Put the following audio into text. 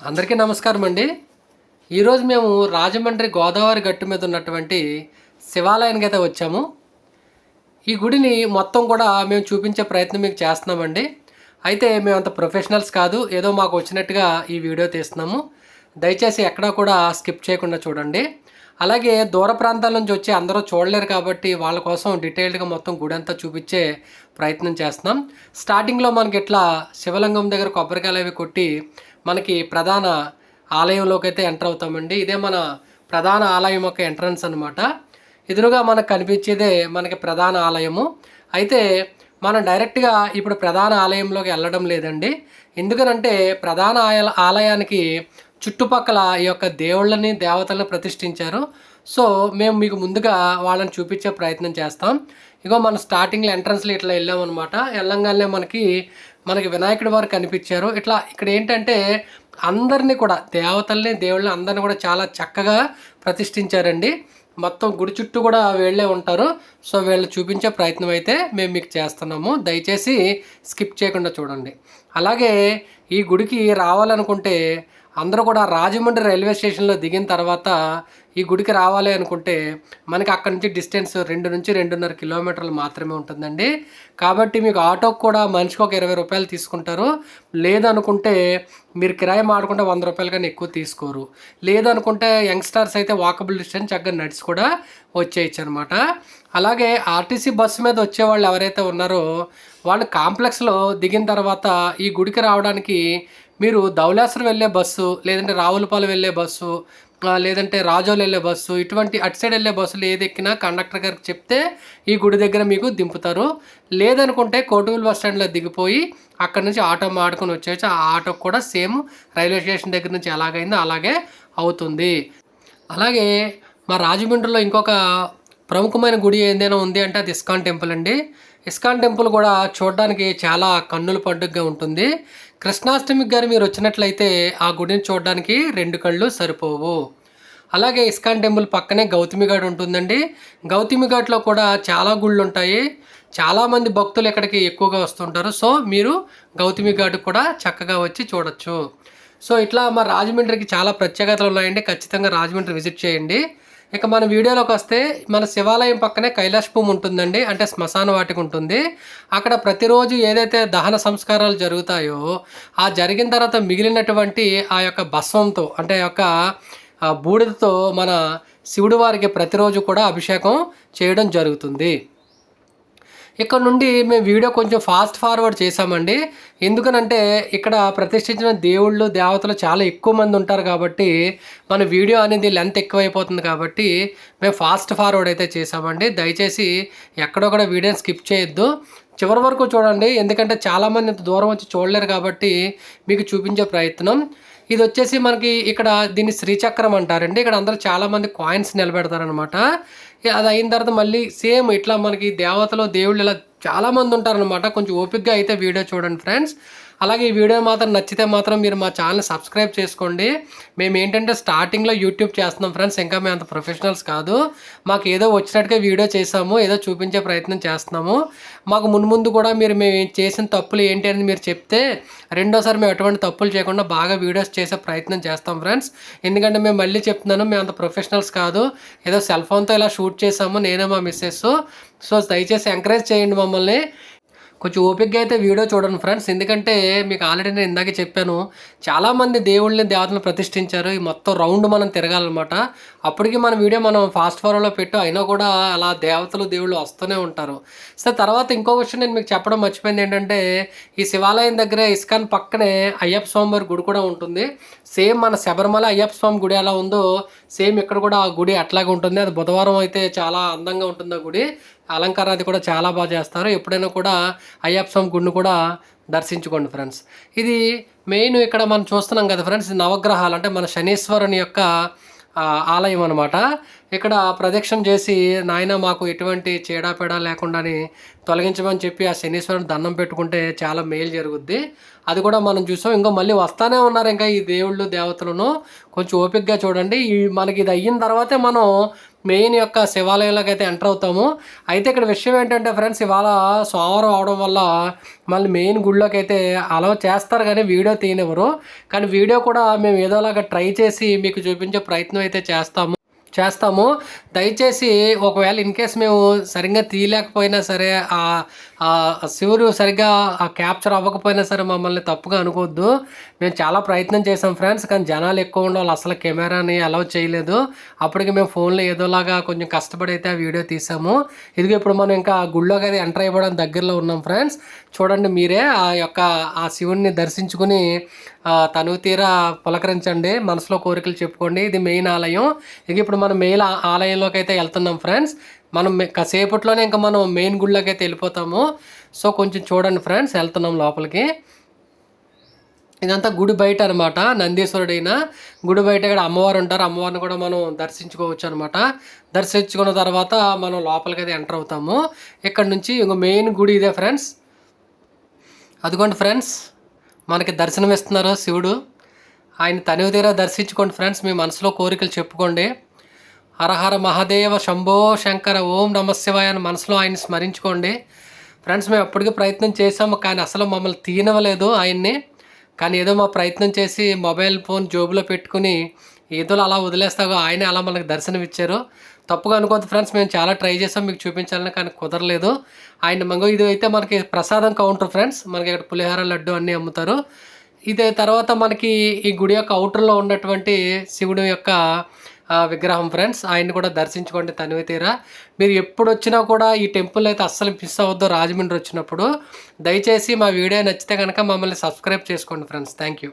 అందరికీ నమస్కారం అండి. ఈరోజు మేము రాజమండ్రి గోదావరి గట్టు మీద ఉన్నటువంటి శివాలయానికి అయితే వచ్చాము. ఈ గుడిని మొత్తం కూడా మేము చూపించే ప్రయత్నం మీకు చేస్తున్నామండి. అయితే మేము అంత ప్రొఫెషనల్స్ కాదు ఏదో మాకు వచ్చినట్టుగా ఈ వీడియో తీస్తున్నాము. దయచేసి ఎక్కడా కూడా స్కిప్ చేయకుండా చూడండి. అలాగే దూర ప్రాంతాల నుంచి వచ్చి అందరూ చూడలేరు కాబట్టి వాళ్ళ కోసం డీటెయిల్డ్గా మొత్తం గుడి అంతా చూపించే ప్రయత్నం చేస్తున్నాం. స్టార్టింగ్లో మనకి ఇట్లా శివలింగం దగ్గర కొబ్బరికాయలు అవి కొట్టి మనకి ప్రధాన ఆలయంలోకి అయితే ఎంటర్ అవుతామండి. ఇదే మన ప్రధాన ఆలయం యొక్క ఎంట్రన్స్ అనమాట ఎదురుగా మనకు కనిపించేదే మనకి ప్రధాన ఆలయము. అయితే మనం డైరెక్ట్గా ఇప్పుడు ప్రధాన ఆలయంలోకి వెళ్ళడం లేదండి. ఎందుకనంటే ప్రధాన ఆయ ఆలయానికి చుట్టుపక్కల ఈ యొక్క దేవుళ్ళని దేవతలను ప్రతిష్ఠించారు. సో మేము మీకు ముందుగా వాళ్ళని చూపించే ప్రయత్నం చేస్తాం. ఇగో మన స్టార్టింగ్లో ఎంట్రన్స్లో ఇట్లా వెళ్ళామన్నమాట వెళ్ళంగానే మనకి మనకి వినాయకుడి వారు కనిపించారు. ఇట్లా ఇక్కడ ఏంటంటే అందరినీ కూడా దేవతల్ని దేవుళ్ళని అందరిని కూడా చాలా చక్కగా ప్రతిష్ఠించారండి. మొత్తం గుడి చుట్టూ కూడా వీళ్ళే ఉంటారు. సో వీళ్ళు చూపించే ప్రయత్నం అయితే మేము మీకు చేస్తున్నాము. దయచేసి స్కిప్ చేయకుండా చూడండి. అలాగే ఈ గుడికి రావాలనుకుంటే అందరూ కూడా రాజమండ్రి రైల్వే స్టేషన్లో దిగిన తర్వాత ఈ గుడికి రావాలి అనుకుంటే మనకి అక్కడి నుంచి డిస్టెన్స్ రెండు నుంచి రెండున్నర కిలోమీటర్లు మాత్రమే ఉంటుందండి. కాబట్టి మీకు ఆటోకి కూడా మనిషికి ఒక ఇరవై రూపాయలు తీసుకుంటారు. లేదనుకుంటే మీరు కిరాయి మాడుకుంటే వంద రూపాయలు కానీ ఎక్కువ తీసుకోరు. లేదనుకుంటే యంగ్స్టర్స్ అయితే వాకబుల్ డిస్టెన్స్ చక్కగా నడిచి కూడా వచ్చేయచ్చు అనమాట అలాగే ఆర్టీసీ బస్సు మీద వచ్చేవాళ్ళు ఎవరైతే ఉన్నారో వాళ్ళు కాంప్లెక్స్లో దిగిన తర్వాత ఈ గుడికి రావడానికి మీరు ధవళేశ్వరం వెళ్ళే బస్సు లేదంటే రావులపాలెం వెళ్ళే బస్సు లేదంటే రాజోలు వెళ్ళే బస్సు ఇటువంటి అటు సైడ్ వెళ్ళే బస్సులు ఏది ఎక్కినా కండక్టర్ గారికి చెప్తే ఈ గుడి దగ్గర మీకు దింపుతారు. లేదనుకుంటే కోటూరు బస్ స్టాండ్లో దిగిపోయి అక్కడ నుంచి ఆటో మాడుకొని వచ్చేసి ఆ ఆటో కూడా సేమ్ రైల్వే స్టేషన్ దగ్గర నుంచి ఎలాగైందో అలాగే అవుతుంది. అలాగే మా రాజమండ్రిలో ఇంకొక ప్రముఖమైన గుడి ఏదైనా ఉంది అంటే అది ఇస్కాన్ టెంపుల్ అండి. ఇస్కాన్ టెంపుల్ కూడా చూడడానికి చాలా కన్నుల పండుగగా ఉంటుంది. కృష్ణాష్టమికి గారు మీరు వచ్చినట్లయితే ఆ గుడిని చూడడానికి రెండు కళ్ళు సరిపోవు. అలాగే ఇస్కాన్ టెంపుల్ పక్కనే గౌతమిఘాట్ ఉంటుందండి. గౌతమి ఘాట్లో కూడా చాలా గుళ్ళు ఉంటాయి చాలామంది భక్తులు ఇక్కడికి ఎక్కువగా వస్తుంటారు. సో మీరు గౌతమిఘాట్ కూడా చక్కగా వచ్చి చూడొచ్చు. సో ఇట్లా మా రాజమండ్రికి చాలా ప్రత్యేకతలు ఉన్నాయండి. ఖచ్చితంగా రాజమండ్రి విజిట్ చేయండి. ఇక మన వీడియోలోకి వస్తే మన శివాలయం పక్కనే కైలాష్ భూమి ఉంటుందండి అంటే శ్మశాన వాటికి ఉంటుంది. అక్కడ ప్రతిరోజు ఏదైతే దహన సంస్కారాలు జరుగుతాయో ఆ జరిగిన తర్వాత మిగిలినటువంటి ఆ యొక్క భస్వంతో అంటే ఆ యొక్క బూడిదతో మన శివుడు వారికి ప్రతిరోజు కూడా అభిషేకం చేయడం జరుగుతుంది. ఇక్కడ నుండి మేము వీడియో కొంచెం ఫాస్ట్ ఫార్వర్డ్ చేసామండి ఎందుకనంటే ఇక్కడ ప్రతిష్ఠించిన దేవుళ్ళు దేవతలు చాలా ఎక్కువ మంది ఉంటారు కాబట్టి మన వీడియో అనేది లెంత్ ఎక్కువైపోతుంది కాబట్టి మేము ఫాస్ట్ ఫార్వర్డ్ అయితే చేసామండి దయచేసి ఎక్కడో కూడా వీడియోని స్కిప్ చేయొద్దు. చివరి వరకు చూడండి ఎందుకంటే చాలామంది ఇంత దూరం వచ్చి చూడలేరు కాబట్టి మీకు చూపించే ప్రయత్నం. ఇది వచ్చేసి మనకి ఇక్కడ దీన్ని శ్రీచక్రం అంటారండి. ఇక్కడ అందరూ చాలామంది కాయిన్స్ నిలబెడతారనమాట అది అయిన తర్వాత మళ్ళీ సేమ్ ఇట్లా మనకి దేవతలో దేవుళ్ళు ఇలా చాలామంది ఉంటారనమాట కొంచెం ఓపిక్గా అయితే వీడియో చూడండి ఫ్రెండ్స్. అలాగే ఈ వీడియో మాత్రం నచ్చితే మాత్రం మీరు మా ఛానల్ సబ్స్క్రైబ్ చేసుకోండి. మేము ఏంటంటే స్టార్టింగ్లో యూట్యూబ్ చేస్తున్నాం ఫ్రెండ్స్ ఇంకా మేము అంత ప్రొఫెషనల్స్ కాదు. మాకు ఏదో వచ్చినట్టుగా వీడియో చేసాము ఏదో చూపించే ప్రయత్నం చేస్తున్నాము. మాకు మున్ముందు ముందు కూడా మీరు మేము చేసిన తప్పులు ఏంటి అని మీరు చెప్తే రెండోసారి మేము ఎటువంటి తప్పులు చేయకుండా బాగా వీడియోస్ చేసే ప్రయత్నం చేస్తాం ఫ్రెండ్స్. ఎందుకంటే మేము మళ్ళీ చెప్తున్నాను మేము అంత ప్రొఫెషనల్స్ కాదు. ఏదో సెల్ ఫోన్తో ఇలా షూట్ చేసాము నేనే మా మిస్సెస్ సో దయచేసి ఎంకరేజ్ చేయండి మమ్మల్ని. కొంచెం ఓపిక్గా అయితే వీడియో చూడండి ఫ్రెండ్స్. ఎందుకంటే మీకు ఆల్రెడీ నేను ఇందాకే చెప్పాను చాలామంది దేవుళ్ళని దేవతలను ప్రతిష్ఠించారు. ఈ మొత్తం రౌండ్ మనం తిరగాలన్నమాట. అప్పటికి మన వీడియో మనం ఫాస్ట్ ఫార్వర్డ్లో పెట్టు అయినా కూడా అలా దేవతలు దేవుళ్ళు వస్తూనే ఉంటారు. సో తర్వాత ఇంకో విషయం నేను మీకు చెప్పడం మర్చిపోయింది ఏంటంటే ఈ శివాలయం దగ్గర ఇస్కాన్ పక్కనే అయ్యప్ప స్వామి వారి గుడి కూడా ఉంటుంది. సేమ్ మన శబరిమల అయ్యప్ప స్వామి గుడి ఎలా ఉందో సేమ్ ఇక్కడ కూడా ఆ గుడి అట్లాగే ఉంటుంది. అది బుధవారం అయితే చాలా అందంగా ఉంటుంది ఆ గుడి. అలంకారం అది కూడా చాలా బాగా చేస్తారు. ఎప్పుడైనా కూడా అయ్యప్ప స్వామి గుడిని కూడా దర్శించుకోండి ఫ్రెండ్స్. ఇది మెయిన్ ఇక్కడ మనం చూస్తున్నాం కదా ఫ్రెండ్స్ నవగ్రహాలు అంటే మన శనీశ్వరుని యొక్క ఆలయం అనమాట ఇక్కడ ప్రదక్షిణ చేసి నాయన మాకు ఎటువంటి చీడాపేడ లేకుండాని తొలగించమని చెప్పి ఆ శనీశ్వరుని దండం పెట్టుకుంటే చాలా మేలు జరుగుద్ది. అది కూడా మనం చూసాం. ఇంకా మళ్ళీ వస్తానే ఉన్నారు ఇంకా ఈ దేవుళ్ళు దేవతలను. కొంచెం ఓపికగా చూడండి. ఈ మనకి ఇది అయిన తర్వాతే మనం మెయిన్ యొక్క శివాలయంలోకి అయితే ఎంటర్ అవుతాము. అయితే ఇక్కడ విషయం ఏంటంటే ఫ్రెండ్స్ ఇవాళ సోమవారం అవడం వల్ల మళ్ళీ మెయిన్ గుడిలోకి అయితే అలౌ చేస్తారు కానీ వీడియో తీయనివ్వరు. కానీ వీడియో కూడా మేము ఏదోలాగా ట్రై చేసి మీకు చూపించే ప్రయత్నం అయితే చేస్తాము. చేస్తాము. దయచేసి ఒకవేళ ఇన్ కేస్ మేము సరిగ్గా తీయలేకపోయినా సరే ఆ శివుడు సరిగ్గా ఆ క్యాప్చర్ అవ్వకపోయినా సరే మమ్మల్ని తప్పుగా అనుకోవద్దు. మేము చాలా ప్రయత్నం చేసాం ఫ్రెండ్స్ కానీ జనాలు ఎక్కువ ఉండాలి. అసలు కెమెరాని అలౌ చేయలేదు. అప్పటికి మేము ఫోన్లో ఏదోలాగా కొంచెం కష్టపడి అయితే ఆ వీడియో తీసాము ఇదిగో ఇప్పుడు మనం ఇంకా గుళ్ళోకి అది ఎంటర్ అయిపోవడం దగ్గరలో ఉన్నాం ఫ్రెండ్స్ చూడండి మీరే ఆ యొక్క ఆ శివుణ్ణి దర్శించుకుని తను తీరా పులకరించండి. మనసులో కోరికలు చెప్పుకోండి. ఇది మెయిన్ ఆలయం. ఇక ఇప్పుడు మనం మెయిన్ ఆలయంలోకి అయితే వెళ్తున్నాం ఫ్రెండ్స్. మనం కాసేపట్లోనే ఇంకా మనం మెయిన్ గుళ్ళకి అయితే వెళ్ళిపోతాము. సో కొంచెం చూడండి ఫ్రెండ్స్ వెళ్తున్నాం లోపలికి. ఇదంతా గుడి బయట అనమాట నందీశ్వరుడైన. గుడి బయట ఇక్కడ అమ్మవారు ఉంటారు. అమ్మవారిని కూడా మనం దర్శించుకోవచ్చు అనమాట దర్శించుకున్న తర్వాత మనం లోపలికి అయితే ఎంటర్ అవుతాము. ఇక్కడ నుంచి ఇంకో మెయిన్ గుడి ఇదే ఫ్రెండ్స్. అదిగోండి ఫ్రెండ్స్ మనకి దర్శనం ఇస్తున్నారు శివుడు. ఆయన తనివి తీరా దర్శించుకోండి ఫ్రెండ్స్. మీ మనసులో కోరికలు చెప్పుకోండి. హరహర మహాదేవ శంభో శంకర ఓం నమ అని మనసులో ఆయన స్మరించుకోండి. ఫ్రెండ్స్ మేము ఎప్పటికీ ప్రయత్నం చేసాము కానీ అసలు మమ్మల్ని తీయనవలేదు ఆయన్ని. కానీ ఏదో మా ప్రయత్నం చేసి మొబైల్ ఫోన్ జోబులో పెట్టుకుని ఏదో అలా వదిలేస్తాగో ఆయనే అలా మనకు దర్శనం ఇచ్చారు. తప్పుగా అనుకోవద్దు ఫ్రెండ్స్ మేము చాలా ట్రై చేసాం మీకు చూపించాలని కానీ కుదరలేదు. ఆయన మంగో ఇది అయితే మనకి ప్రసాదం కౌంటర్ ఫ్రెండ్స్ మనకి ఇక్కడ పులిహార లడ్డు అన్నీ అమ్ముతారు. ఇదే తర్వాత మనకి ఈ గుడి యొక్క అవుటర్లో ఉన్నటువంటి శివుడు యొక్క విగ్రహం ఫ్రెండ్స్ ఆయన్ని కూడా దర్శించుకోండి తనివి తీరా. మీరు ఎప్పుడు వచ్చినా కూడా ఈ టెంపుల్ అయితే అస్సలు మిస్ అవ్వద్దు రాజమండ్రి వచ్చినప్పుడు. దయచేసి మా వీడియో నచ్చితే కనుక మమ్మల్ని సబ్స్క్రైబ్ చేసుకోండి ఫ్రెండ్స్ థ్యాంక్ యూ